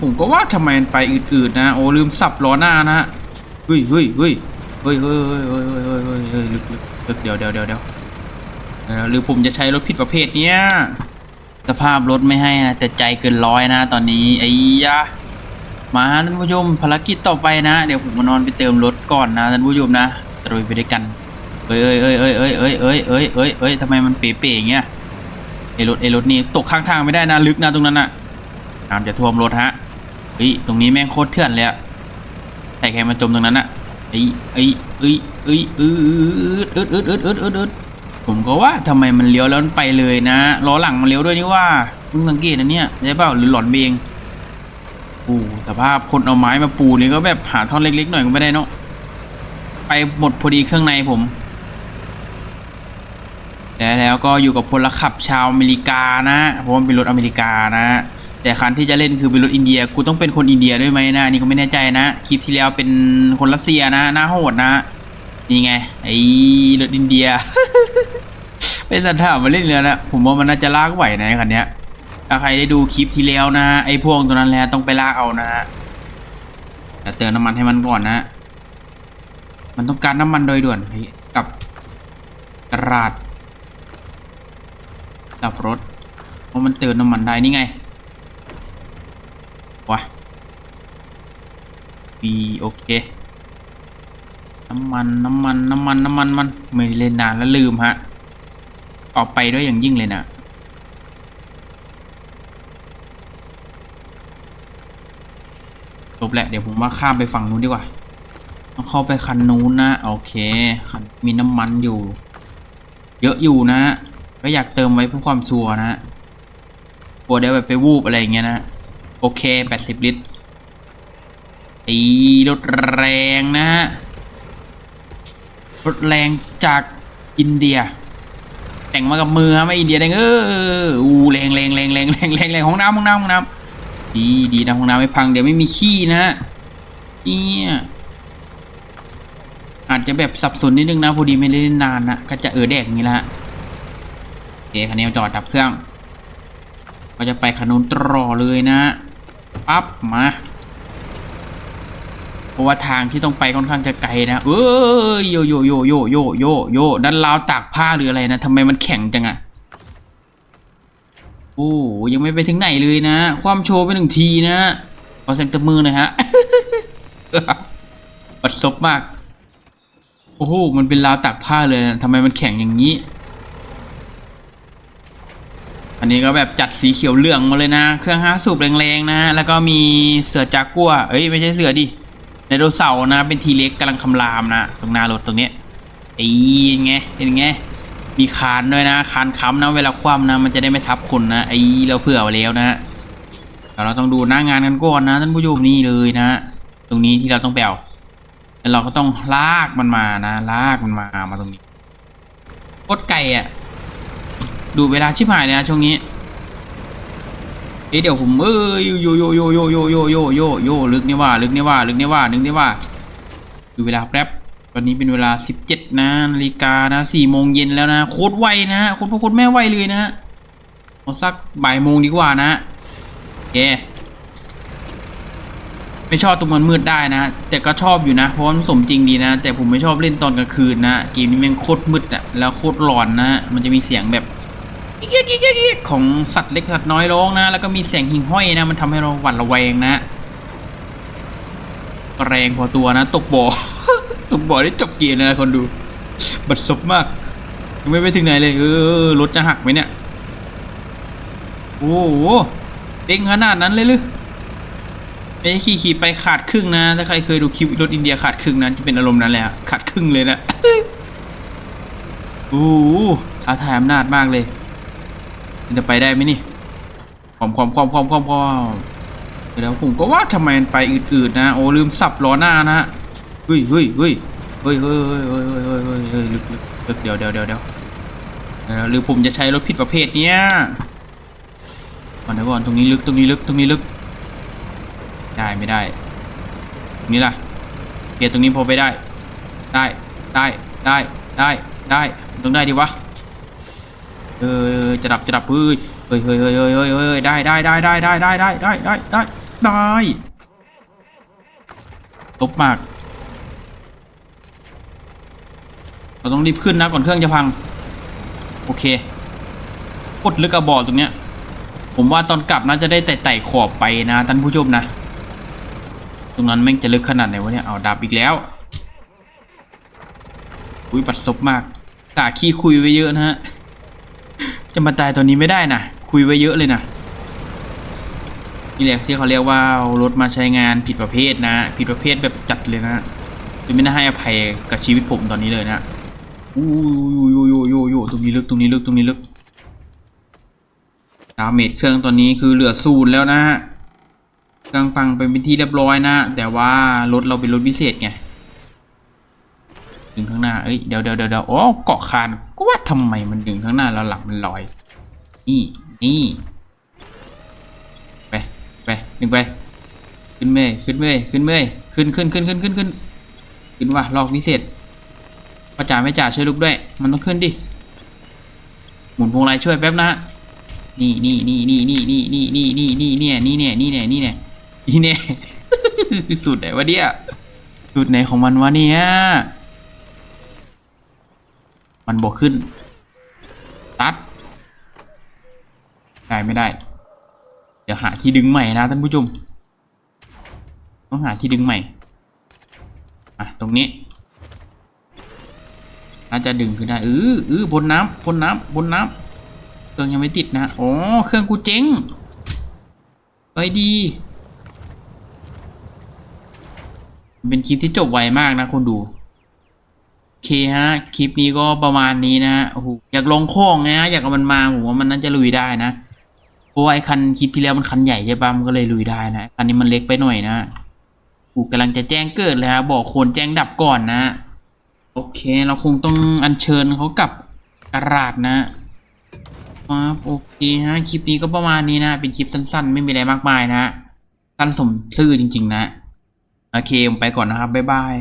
ผมก็ว่าทำไมมันไปอืดๆนะ โอ้ลืมสับล้อหน้านะฮ้ยเฮ้ยเฮ้ยเฮ้ยเฮ้ยเฮ้ยเฮ้ยเฮ้ยเฮ้ยเฮ้ยเฮ้ยลึกลึกเดี๋ยวเดี๋ยวเดี๋ยวเดี๋ยวหรือผมจะใช้รถผิดประเภทเนี้ยสภาพรถไม่ให้นะแต่ใจเกินร้อยนะตอนนี้ไอ้ยะมาท่านผู้ชมภารกิจต่อไปนะ เดี๋ยวผมมานอนไปเติมรถก่อนนะท่านผู้ชมนะตรุยไปด้วยกันเอ้ยเอ้ยเอ้ยเอ้ยเอ้ยเอ้ยเอ้ยเอ้ยเอ้ยเอ้ยทำไมมันเป๋ๆอย่างเงี้ยไอ้รถไอ้รถนี่ตกข้างทางไม่ได้นะลึกนะตรงนั้นน่ะน้ำจะท่วมรถฮะ ฮ้ยตรงนี้แม่งโคตรเถื่อนเลยอะใส่แค่มาจมตรงนั้นอะไอ้ไอ้เอ้ยเอ้ยเอืดอืดอืดอืดอืดอืดอืดผมก็ว่าทำไมมันเลี้ยวแล้วมันไปเลยนะล้อหลังมันเลี้ยวด้วยนี่ว่าเพิ่งสังเกตนะเนี่ยใช่เปล่าหรือหลอนเบงโอ้สภาพคนเอาไม้มาปูนี่ก็แบบหาท่อนเล็กๆหน่อยก็ไม่ได้เนาะไปหมดพอดีเครื่องในผมแล้วแล้วก็อยู่กับพลขับชาวอเมริกานะเพราะมันเป็นรถอเมริกานะ แต่คันที่จะเล่นคือเป็นรถอินเดียกูต้องเป็นคนอินเดียด้วยไหมนะนี่ก็ไม่แน่ใจนะคลิปที่แล้วเป็นคนรัสเซียนะหน้าโหดนะนี่ไงไอ้รถอินเดียไปสันถามมาเล่นเรือนะผมว่ามันน่าจะลากไหวนะคันเนี้ยถ้าใครได้ดูคลิปที่แล้วนะไอ้พวกตัวนั้นแล้วต้องไปลากเอานะฮะแต่เติมน้ำมันให้มันก่อนนะ มันต้องการน้ำมันโดยด่วนกับกระดาษดับรถเพราะมันเติมน้ำมันได้นี่ไง วะบีโอเค น้ำมัน น้ำมัน น้ำมัน น้ำมัน มัน ไม่เล่นนานแล้วลืมฮะ ออกไปด้วยอย่างยิ่งเลยนะจบแหละ เดี๋ยวผมว่าข้ามไปฝั่งนู้นดีกว่าต้องเข้าไปคันนู้นนะ โอเคคันมีน้ำมันอยู่ เยอะอยู่นะก็อยากเติมไว้เพื่อความชัวนะกลัวเดี๋ยวแบบไปวูบอะไรอย่างเงี้ยนะ โอเค 80 ลิตรตีรถแรงนะฮะรถแรงจากอินเดีย แต่งมากับมือฮะไม่อินเดียแดงเอออูแรงแรงแรงแรงแรงแรงแรงห้องน้ำห้องน้ำห้องน้ำดีดีนะห้องน้ำไม่พังเดี๋ยวไม่มีขี้นะฮะเนี่ยอาจจะแบบสับสนนิดนึงนะพอดีไม่ได้เล่นนานนะก็จะเออแดกอย่างนี้ละโอเคคันนี้จอดดับเครื่อง ก็จะไปขนุนตรอเลยนะ ปั๊บมาเพราะว่าทางที่ต้องไปค่อนข้างจะไกลนะเอ้ยโยโยโยโยโยโยโยด้านราวตากผ้าหรืออะไรนะทำไมมันแข็งจังอะโอ้ยังไม่ไปถึงไหนเลยนะ ความโชว์ไปหนึ่งทีนะขอแสงตบมือหน่อยฮะปัดซบมาก โอ้โหมันเป็นราวตากผ้าเลยนะทำไมมันแข็งอย่างนี้ อันนี้ก็แบบจัดสีเขียวเหลืองมาเลยนะ เครื่องห้าสูบแรงๆนะ แล้วก็มีเสือจากกัว เอ้ยไม่ใช่เสือดิไดโนเสาร์นะ เป็นทีเล็กกำลังคำรามนะ ตรงหน้ารถตรงเนี้ยไอ้ยังไงเป็นไงมีคานด้วยนะ คานค้ำนะ เวลาคว่ำนะ มันจะได้ไม่ทับคนนะ ไอ้เราเผื่อไว้แล้วนะเราต้องดูหน้างานกันก่อนนะท่านผู้ชมนี่เลยนะ ตรงนี้ที่เราต้องแปลแล้วเราก็ต้องลากมันมานะ ลากมันมามาตรงนี้โคตไกลอะ ดูเวลาชิบหายเลยนะช่วงนี้เอ๊ะเดี๋ยวผมเอ้ยโยโยโยโยโยโยโยโยโยลึกนี่ว่าลึกนี่ว่าลึกนี่ว่าลึกนี่ว่า ดูเวลาแป๊บตอนนี้เป็นเวลาสิบเจ็ดนะนาฬิกานะสี่โมงเย็นแล้วนะโคตรไวนะโคตรพ่อโคตรแม่ไวเลยนะเอาสักบ่ายโมงดีกว่านะโอเคไม่ชอบตรงมันมืดได้นะ แต่ก็ชอบอยู่นะเพราะมันสมจริงดีนะ แต่ผมไม่ชอบเล่นตอนกลางคืนนะเกมนี้ม่งโคตรมืดอะแล้วโคตรหลอนนะ มันจะมีเสียงแบบ ของสัตว์เล็กสัตว์น้อยร้องนะ แล้วก็มีเสียงหิ่งห้อยนะ มันทำให้เราหวั่นระแวงนะแรงพอตัวนะ ตกบ่อ ตกบ่อได้จบเกมเลยนะคนดู บัดซบมาก ยังไม่ไปถึงไหนเลย เออรถจะหักไหมเนี่ย โอ้โหเด้งขนาดนั้นเลยหรือไอ้ขี่ขี่ไปขาดครึ่งนะ ถ้าใครเคยดูคลิปรถอินเดียขาดครึ่งนะจะเป็นอารมณ์นั้นแหละขาดครึ่งเลยนะ โอ้ท้าทายอำนาจมากเลย จะไปได้ไหมนี่ความความความความความความเดี๋ยวผมก็ว่าทำไมมันไปอืดๆนะ โอ้ลืมสับล้อหน้านะเฮ้ยเฮ้ยเฮ้ยเฮ้ยเฮ้ยเฮ้ยเฮ้ยเฮ้ยเฮ้ยเฮ้ยเฮ้ยลึกลึกเดี๋ยวเดี๋ยวเดี๋ยวเดี๋ยวหรือผมจะใช้รถผิดประเภทเนี้ยก่อนเดี๋ยวก่อนตรงนี้ลึกตรงนี้ลึกตรงนี้ลึก ได้ไม่ได้ตรงนี้ล่ะเกียร์ตรงนี้พอไปได้ ได้ได้ได้ได้ได้ต้องได้ดิวะ เออจะดับจะดับเฮ้ยเฮ้ยเฮ้ยเฮ้ยเฮ้ยเฮ้ยเฮ้ยได้ได้ได้ได้ได้ได้ได้ได้ได้ได้ได้ลบมาก เราต้องรีบขึ้นนะก่อนเครื่องจะพัง โอเคกดลึกกระบอกตรงเนี้ย ผมว่าตอนกลับน่าจะได้ไต่ไต่ขอบไปนะท่านผู้ชมนะ ตรงนั้นแม่งจะลึกขนาดไหนวะเนี่ยเอาดับอีกแล้ว อุ้ยปัดซบมากกาขี้คุยไว้เยอะนะฮะ จะมาตายตอนนี้ไม่ได้นะคุยไว้เยอะเลยนะนี่แหละที่เขาเรียกว่ารถมาใช้งานผิดประเภทนะผิดประเภทแบบจัดเลยนะคือไม่น่าให้อภัยกับชีวิตผมตอนนี้เลยนะอู้ยยูยูยูยูตรงนี้ลึกตรงนี้ลึกตรงนี้ลึกดาเมจเครื่องตอนนี้คือเหลือศูนย์แล้วนะฮะกลังฟังไปเป็นที่เรียบร้อยนะ แต่ว่ารถเราเป็นรถพิเศษไง ดึงข้างหน้าเอ้ยเดี๋ยวเดี๋ยวเดี๋ยวเดียวอ๋อเกาะคานก็ว่าทำไมมันดึงข้างหน้าแล้วหลังมันลอย นี่นี่ไปไปดึงไป ขึ้นเมยขึ้นเมยขึ้นเมยขึ้นขึ้นขึ้นขึ้นขึ้นขึ้นขึ้นว่ะลอกวิเศษพ่อจ๋าแม่จ๋าช่วยลูกด้วย มันต้องขึ้นดิหมุนพวงมาลัยช่วยแป๊บนะนี่นี่นี่นี่นี่นี่นี่นี่นี่นี่เนี่ยนี่เนี่ยนี่เนี่ยนี่เนี่ยนี่เนี่ยสุดไหนวะเนี่ยสุดไหนของมันวะเนี่ย มันบวกขึ้น ตัดได้ไม่ได้ เดี๋ยวหาที่ดึงใหม่นะท่านผู้ชม ต้องหาที่ดึงใหม่ อะ ตรงนี้น่าจะดึงขึ้นได้เออเออพ้นน้ำพ้นน้ำพ้นน้ำเครื่องยังไม่ติดนะอ๋อเครื่องกูเจ๊งไปดีเป็นคลิปที่จบไวมากนะคนดู อเคฮะ คลิปนี้ก็ประมาณนี้นะโอ้โหอยากลงโค้งนะ อยากมันมาผมว่ามันน่าจะลุยได้นะ เพราะว่าไอ้คันคลิปที่แล้วมันคันใหญ่ใช่ปะมันก็เลยลุยได้นะ คันนี้มันเล็กไปหน่อยนะกูกำลังจะแจ้งเกิดเลยฮะ บอกคนแจ้งดับก่อนนะ โอเค เราคงต้องอัญเชิญเขากลับกระดาษนะ ครับโอเคฮะ คลิปนี้ก็ประมาณนี้นะ เป็นคลิปสั้นๆ ไม่มีอะไรมากมายนะ สั้นสมซื่อจริง ๆ นะ โอเค ผมไปก่อนนะครับ บ๊ายบาย